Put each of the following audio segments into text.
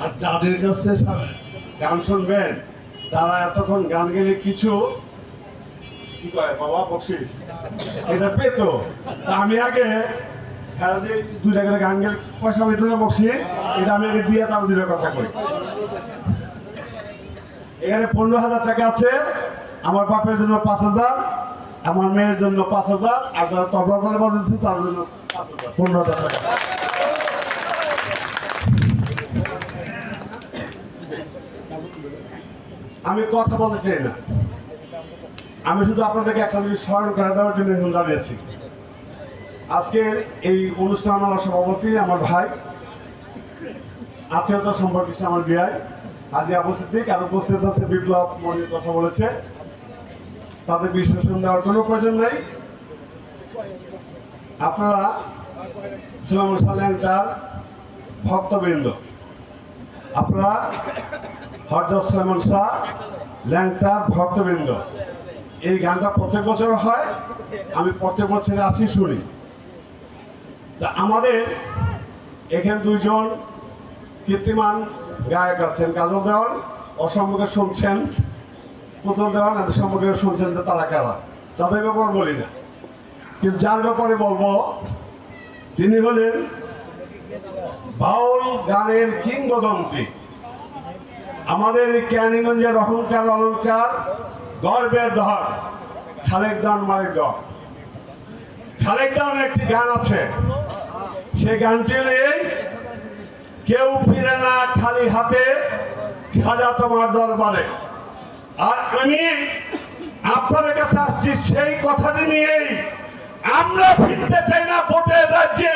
আর যাদের কাছে গান শুনবেন, তারা এতক্ষণ গান গেলে কিছু কি কয়, বাবা, বকশিস? এটা পেতো। আমি আগে হ্যাঁ যে দুই টাকা করে গান গেলে, পয়সা পেতো না বকশিস, এটা আমি আগে দিয়ে তার দুটো কথা কই। এখানে পনেরো হাজার টাকা আছে, আমার বাপের জন্য পাঁচ হাজার, আমার মেয়ের জন্য পাঁচ হাজার, আর যারা তবলা করে বাজাচ্ছে তার জন্য পনেরো হাজার টাকা। আমি কথা বলতে চাই না। আমি শুধু আপনাদেরকে একটা জিনিস স্মরণ করে দেওয়ার জন্য এখন দাঁড়িয়েছি। আজকের এই অনুষ্ঠান আমার সভাপতি, আমার ভাই, আত্মীয়তা সম্পর্কে আমার বিয়াই আজ উপস্থিত, আর উপস্থিত আছে বিপ্লব মনে কথা বলেছে। তাদের বিশ্লেষণ দেওয়ার কোনো প্রয়োজন নাই। আপনারা সুলামুল সালেন তার ভক্তবৃন্দ। আপনারা হরজত সুলাইমান শাহ, ল্যাংটা ভক্তবৃন্দ। এই গানটা প্রত্যেক বছর হয়, আমি প্রত্যেক বছরে আসি, শুনি। তা আমাদের এখানে দুইজন কীর্তিমান গায়ক আছেন, কাজল দেওয়ান অসম্মুখে শুনছেন, পুতুল দেওয়ান এদের সম্পর্কে শুনছেন যে তারা কারা। তাদের ব্যাপার বলি না। কিন্তু যার ব্যাপারে বলব, তিনি হলেন বাউল গানের কিংবদন্তি। আমাদের ক্যানিগঞ্জের অহংকার অলঙ্কার গর্বের ধর খালেক দান মালিক দর খালেক দানের একটি গান আছে। সেই গানটি কেউ ফিরে না খালি হাতে, খাজা তোমার দরবারে। আর আমি আপনাদের কাছে আসছি সেই কথাটি নিয়েই। আমরা ফিরতে চাই না ভোটের রাজ্যে।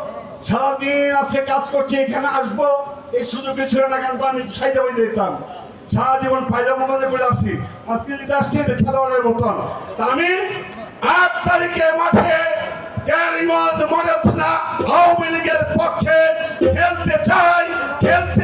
সারাদিন আজকে কাজ করছি, এখানে আসব। এই সুযোগ ছিল না কেন আমি সাইজা বই দিতাম সারা জীবন পায়জামা মধ্যে করে আসছি আজকে যেটা আসছি, এটা খেলোয়াড়ের মতন। আমি আট তারিখে মাঠে ক্যারিগঞ্জ মডেল থানা আওয়ামী লীগের পক্ষে খেলতে চাই, খেলতে